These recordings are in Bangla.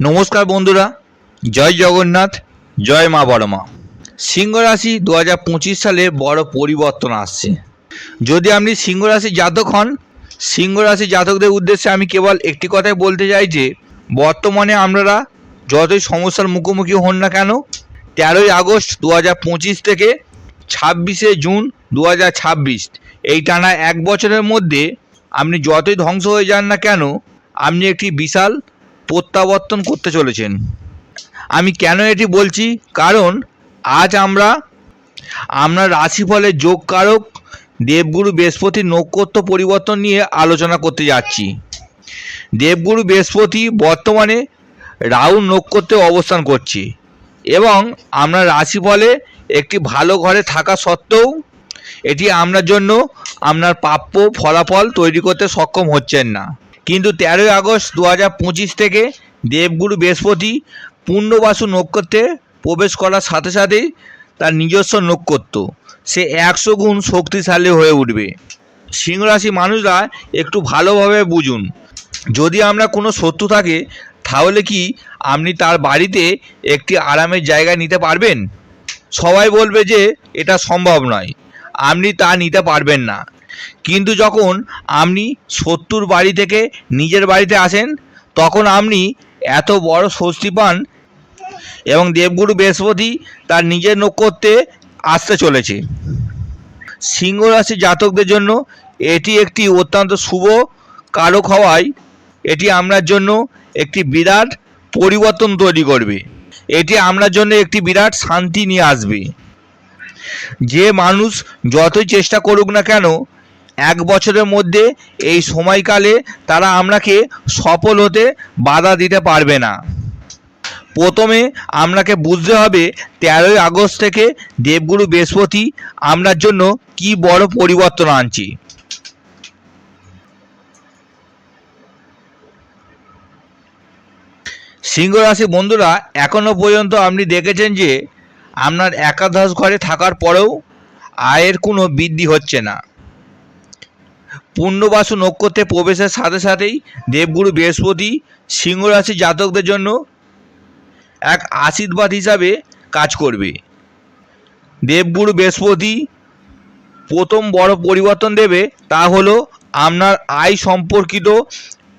নমস্কার বন্ধুরা, জয় জগন্নাথ, জয় মা বড় মা সিংহ রাশি দু হাজার পঁচিশ সালে বড় পরিবর্তন আসছে। যদি আপনি সিংহ রাশি জাতক হন সিংহ রাশি জাতকদের উদ্দেশ্যে আমি কেবল একটি কথাই বলতে চাই যে, বর্তমানে আপনারা যতই সমস্যার মুখোমুখি হন না কেন, তেরোই আগস্ট দু হাজার পঁচিশ থেকে ছাব্বিশে জুন দু হাজার ছাব্বিশ, এই টানা এক বছরের মধ্যে আপনি যতই ধ্বংস হয়ে যান না কেন, আপনি একটি বিশাল প্রত্যাবর্তন করতে চলেছেন। আমি কেন এটি বলছি? কারণ আজ আমরা আমরা রাশিফলের যোগ কারক দেবগুরু বৃহস্পতি নক্ষত্র পরিবর্তন নিয়ে আলোচনা করতে যাচ্ছি। দেবগুরু বৃহস্পতি বর্তমানে রাহু নক্ষত্রে অবস্থান করছে এবং আমরা রাশিফলে একটি ভালো ঘরে থাকা সত্ত্বেও এটি আপনার জন্য আপনার প্রাপ্য ফলাফল তৈরি করতে সক্ষম হচ্ছেন না। কিন্তু তেরোই আগস্ট দু হাজার পঁচিশ থেকে দেবগুরু বৃহস্পতি পূর্ণবাসু নক্ষত্রে প্রবেশ করার সাথে সাথেই তার নিজস্ব নক্ষত্র। সে একশো গুণ শক্তিশালী হয়ে উঠবে। সিংহরাশি মানুষরা একটু ভালোভাবে বুঝুন। যদি আমরা কোনো শত্রু থাকে, তাহলে কি আপনি তার বাড়িতে একটি আরামের জায়গা নিতে পারবেন? সবাই বলবে যে, এটা সম্ভব নয়। আপনি তা নিতে পারবেন না। কিন্তু যখন আপনি শত্রুর বাড়ি থেকে নিজের বাড়িতে আসেন, তখন আপনি এত বড় স্বস্তি পান এবং দেবগুরু বৃহস্পতি তার নিজের নক্ষত্রে আসতে চলেছে। সিংহ রাশি জাতকদের জন্য এটি একটি অত্যন্ত শুভ কারক হওয়ায় এটি আপনার জন্য একটি বিরাট পরিবর্তন তৈরি করবে। এটি আপনার জন্য একটি বিরাট শান্তি নিয়ে আসবে। যে মানুষ যতই চেষ্টা করুক না কেন এক বছরের মধ্যে এই সময়কালে তারা আপনাকে সফল হতে বাধা দিতে পারবে না। প্রথমে আপনাকে বুঝতে হবে তেরোই আগস্ট থেকে দেবগুরু বৃহস্পতি আপনার জন্য কি বড় পরিবর্তন আনছি। সিংহ রাশি বন্ধুরা এখনও পর্যন্ত আপনি দেখেছেন যে, আপনার একাদশ ঘরে থাকার পরেও আয়ের কোনো বৃদ্ধি হচ্ছে না। পূর্ণবাসু নক্ষত্রে প্রবেশের সাথে সাথেই দেবগুরু বৃহস্পতি সিংহ রাশি জাতকদের জন্য এক আশীর্বাদ হিসাবে কাজ করবে। দেবগুরু বৃহস্পতি প্রথম বড় পরিবর্তন দেবে তা হলো আপনার আয় সম্পর্কিত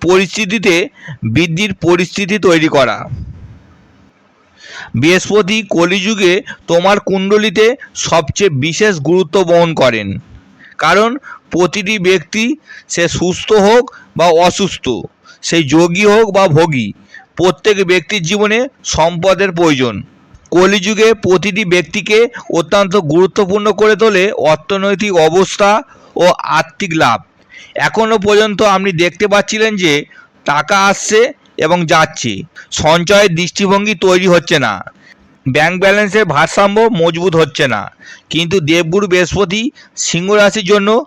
পরিস্থিতিতে বৃদ্ধির পরিস্থিতি তৈরি করা। বৃহস্পতি কলিযুগে তোমার কুণ্ডলিতে সবচেয়ে বিশেষ গুরুত্ব বহন করেন। কারণ প্রতিটি ব্যক্তি সে সুস্থ হোক বা অসুস্থ সেই যোগী হোক বা ভোগী, প্রত্যেক ব্যক্তির জীবনে সম্পদের প্রয়োজন। কলিযুগে প্রতিটি ব্যক্তিকে অত্যন্ত গুরুত্বপূর্ণ করে তোলে অর্থনৈতিক অবস্থা ও আর্থিক লাভ। এখনও পর্যন্ত আপনি দেখতে পাচ্ছিলেন যে টাকা আসছে এবং যাচ্ছে। সঞ্চয়ের দৃষ্টিভঙ্গি তৈরি হচ্ছে না। ব্যাংক ব্যালেন্সের ভারসাম্য মজবুত হচ্ছে না। কিন্তু দেবগুরু বৃহস্পতি সিংহ রাশির জন্য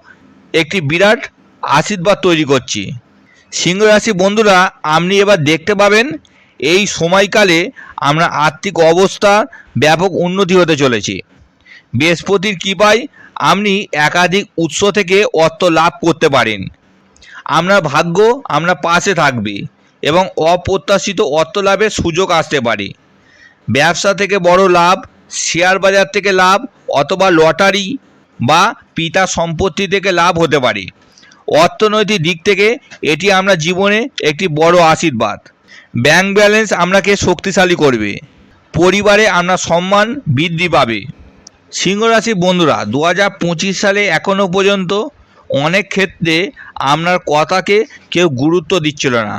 একটি বিরাট আশীর্বাদ তৈরি করছি। সিংহ রাশি বন্ধুরা, আপনি এবার দেখতে পাবেন, এই সময়কালে আমরা আর্থিক অবস্থা ব্যাপক উন্নতি হতে চলেছে। বৃহস্পতির কৃপায় আপনি একাধিক উৎস থেকে অর্থ লাভ করতে পারেন। আপনার ভাগ্য আমরা পাশে থাকবে এবং অপ্রত্যাশিত অর্থ লাভের সুযোগ আসতে পারে। ব্যবসা থেকে বড় লাভ, শেয়ার বাজার থেকে লাভ অথবা লটারি বা পিতা সম্পত্তি থেকে লাভ হতে পারে। অর্থনৈতিক দিক থেকে এটি আমরা জীবনে একটি বড় আশীর্বাদ। ব্যাংক ব্যালেন্স আপনাকে শক্তিশালী করবে। পরিবারে আপনার সম্মান বৃদ্ধি পাবে। সিংহ রাশির বন্ধুরা দু পঁচিশ সালে এখনও পর্যন্ত অনেক ক্ষেত্রে আপনার কথাকে কেউ গুরুত্ব দিচ্ছিল না।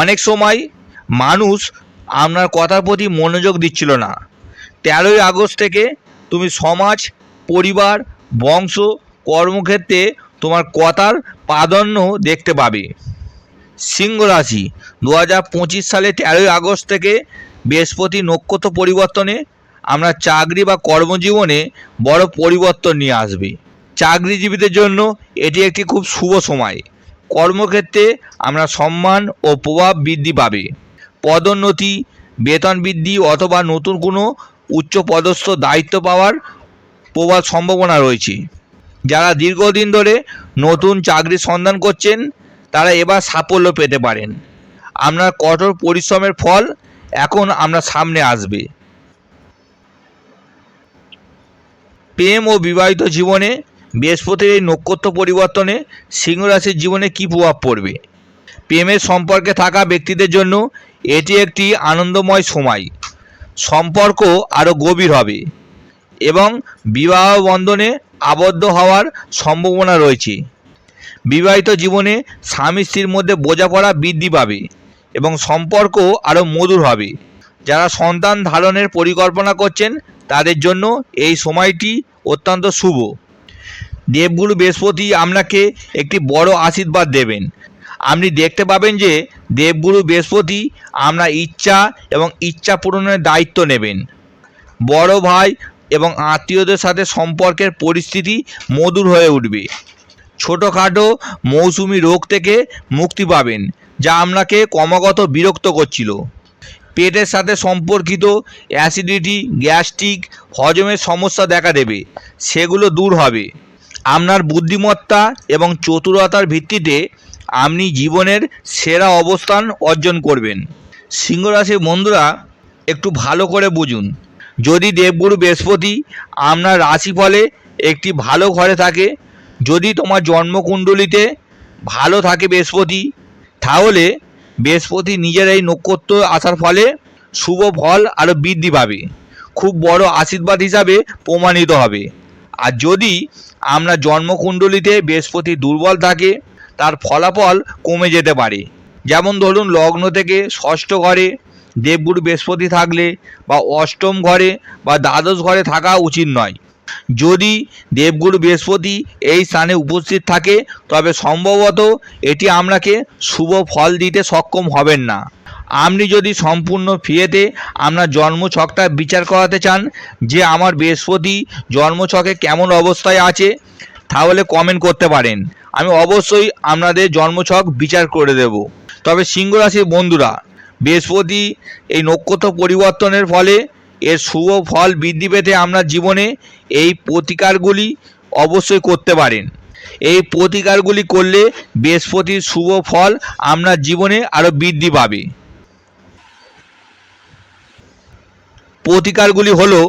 অনেক সময় মানুষ আপনার কথার প্রতি মনোযোগ দিচ্ছিল না। তেরোই আগস্ট থেকে তুমি সমাজ, পরিবার, বংশ, কর্মক্ষেত্রে তোমার কথার প্রাধান্য দেখতে পাবে। সিংহ রাশি দু হাজার পঁচিশ সালে তেরোই আগস্ট থেকে বৃহস্পতি নক্ষত্র পরিবর্তনে আমরা চাকরি বা কর্মজীবনে বড় পরিবর্তন নিয়ে আসবে। চাকরিজীবীদের জন্য এটি একটি খুব শুভ সময়। কর্মক্ষেত্রে আমরা সম্মান ও প্রভাব বৃদ্ধি পাবে। পদোন্নতি, বেতন বৃদ্ধি অথবা নতুন কোনো উচ্চপদস্থ দায়িত্ব পাওয়ার প্রবল সম্ভাবনা রয়েছে। যারা দীর্ঘদিন ধরে নতুন চাকরির সন্ধান করছেন, তারা এবার সাফল্য পেতে পারেন। আপনার কঠোর পরিশ্রমের ফল এখন আপনার সামনে আসবে। প্রেম ও বিবাহিত জীবনে বৃহস্পতির এই নক্ষত্র পরিবর্তনে সিংহ রাশির জীবনে কী প্রভাব পড়বে? প্রেমের সম্পর্কে থাকা ব্যক্তিদের জন্য এটি একটি আনন্দময় সময়। সম্পর্ক আরও গভীর হবে এবং বিবাহ বন্ধনে আবদ্ধ হওয়ার সম্ভাবনা রয়েছে। বিবাহিত জীবনে স্বামী স্ত্রীর মধ্যে বোঝাপড়া বৃদ্ধি পাবে এবং সম্পর্ক আরও মধুর হবে। যারা সন্তান ধারণের পরিকল্পনা করছেন, তাদের জন্য এই সময়টি অত্যন্ত শুভ। দেবগুরু বৃহস্পতি আপনাকে একটি বড় আশীর্বাদ দেবেন। আপনি দেখতে পাবেন যে দেবগুরু বৃহস্পতি আপনার ইচ্ছা এবং ইচ্ছা পূরণের দায়িত্ব নেবেন। বড় ভাই এবং আত্মীয়দের সাথে সম্পর্কের পরিস্থিতি মধুর হয়ে উঠবে। ছোটোখাটো মৌসুমি রোগ থেকে মুক্তি পাবেন, যা আপনাকে ক্রমাগত বিরক্ত করছিল। পেটের সাথে সম্পর্কিত অ্যাসিডিটি, গ্যাস্ট্রিক, হজমের সমস্যা দেখা দেবে, সেগুলো দূর হবে। আপনার বুদ্ধিমত্তা এবং চতুরতার ভিত্তিতে আপনি জীবনের সেরা অবস্থান অর্জন করবেন। সিংহ রাশির বন্ধুরা, একটু ভালো করে বুঝুন। যদি দেবগুরু বৃহস্পতি আপনার রাশিফলে একটি ভালো ঘরে থাকে, যদি তোমার জন্মকুণ্ডলিতে ভালো থাকে বৃহস্পতি, তাহলে বৃহস্পতি নিজের এই নক্ষত্র আসার ফলে শুভ ফল আরও বৃদ্ধি পাবে। খুব বড় আশীর্বাদ হিসাবে প্রমাণিত হবে। আর যদি আপনার জন্মকুণ্ডলিতে বৃহস্পতি দুর্বল থাকে তার ফলাফল কমে যেতে পারে। যেমন ধরুন, লগ্ন থেকে ষষ্ঠ ঘরে দেবগুরু বৃহস্পতি থাকলে বা অষ্টম ঘরে বা দ্বাদশ ঘরে থাকা উচিত নয়। যদি দেবগুরু বৃহস্পতি এই স্থানে উপস্থিত থাকে, তবে সম্ভবত এটি আপনাকে শুভ ফল দিতে সক্ষম হবেন না। আপনি যদি সম্পূর্ণ ফিয়েতে আপনার জন্মছকটা বিচার করাতে চান যে আমার বৃহস্পতি জন্মছকে কেমন অবস্থায় আছে তাহলে কমেন্ট করতে পারেন। আমি অবশ্যই আপনাদের জন্মছক বিচার করে দেব। তবে সিংহ রাশির বন্ধুরা, বৃহস্পতি এই নক্ষত্র পরিবর্তনের ফলে এর শুভ ফল বৃদ্ধি পেতে আপনার জীবনে এই প্রতিকারগুলি অবশ্যই করতে পারেন। এই প্রতিকারগুলি করলে বৃহস্পতির শুভ ফল আপনার জীবনে আরও বৃদ্ধি পাবে। প্রতিকারগুলি হলো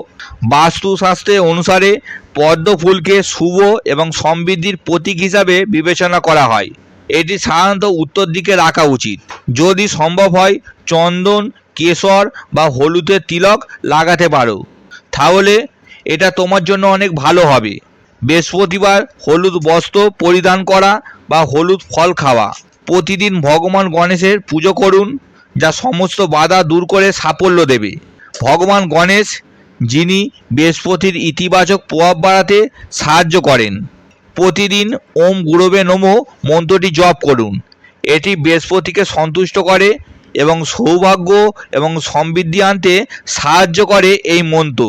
বাস্তুশাস্ত্রের অনুসারে পদ্ম ফুলকে শুভ এবং সমৃদ্ধির প্রতীক হিসাবে বিবেচনা করা হয়। এটি সাধারণত উত্তর দিকে রাখা উচিত। যদি সম্ভব হয়, চন্দন, কেশর বা হলুদের তিলক লাগাতে পারো। তাহলে এটা তোমার জন্য অনেক ভালো হবে। বৃহস্পতিবার হলুদ বস্ত্র পরিধান করা বা হলুদ ফল খাওয়া। প্রতিদিন ভগবান গণেশের পুজো করুন, যা সমস্ত বাধা দূর করে সাফল্য দেবে। ভগবান গণেশ যিনি বৃহস্পতির ইতিবাচক প্রভাব বাড়াতে সাহায্য করেন। প্রতিদিন ওম গুরবে নমো মন্ত্রটি জপ করুন। এটি বৃহস্পতিকে সন্তুষ্ট করে এবং সৌভাগ্য এবং সমৃদ্ধি আনতে সাহায্য করে এই মন্ত্র।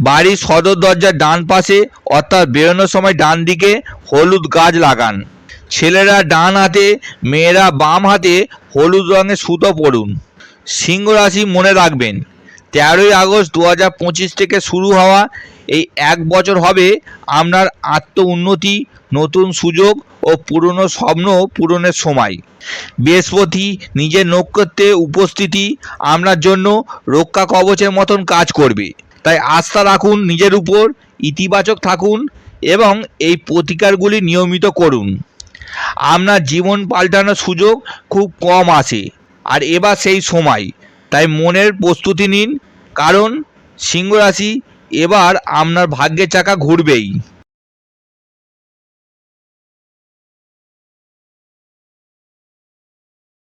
বাড়ির সদর দরজার ডান পাশে, অর্থাৎ বেরোনোর সময় ডান দিকে হলুদ গাছ লাগান। ছেলেরা ডান হাতে, মেয়েরা বাম হাতে হলুদ রঙের সুতো পরুন। সিংহ রাশি মনে রাখবেন তেরোই আগস্ট দু হাজার পঁচিশ থেকে শুরু হওয়া এই এক বছর হবে আপনার আত্ম উন্নতি নতুন সুযোগ ও পুরনো স্বপ্ন পূরণের সময়। বৃহস্পতি নিজের নক্ষত্রে উপস্থিতি আপনার জন্য রক্ষা কবচের মতন কাজ করবে। তাই আস্থা রাখুন নিজের উপর, ইতিবাচক থাকুন এবং এই প্রতিকারগুলি নিয়মিত করুন। আপনার জীবন পাল্টানোর সুযোগ খুব কম আসে আর এবার সেই সময়। তাই মনের প্রস্তুতি নিন কারণ সিংহ রাশি এবার আপনার ভাগ্যের চাকা ঘুরবেই।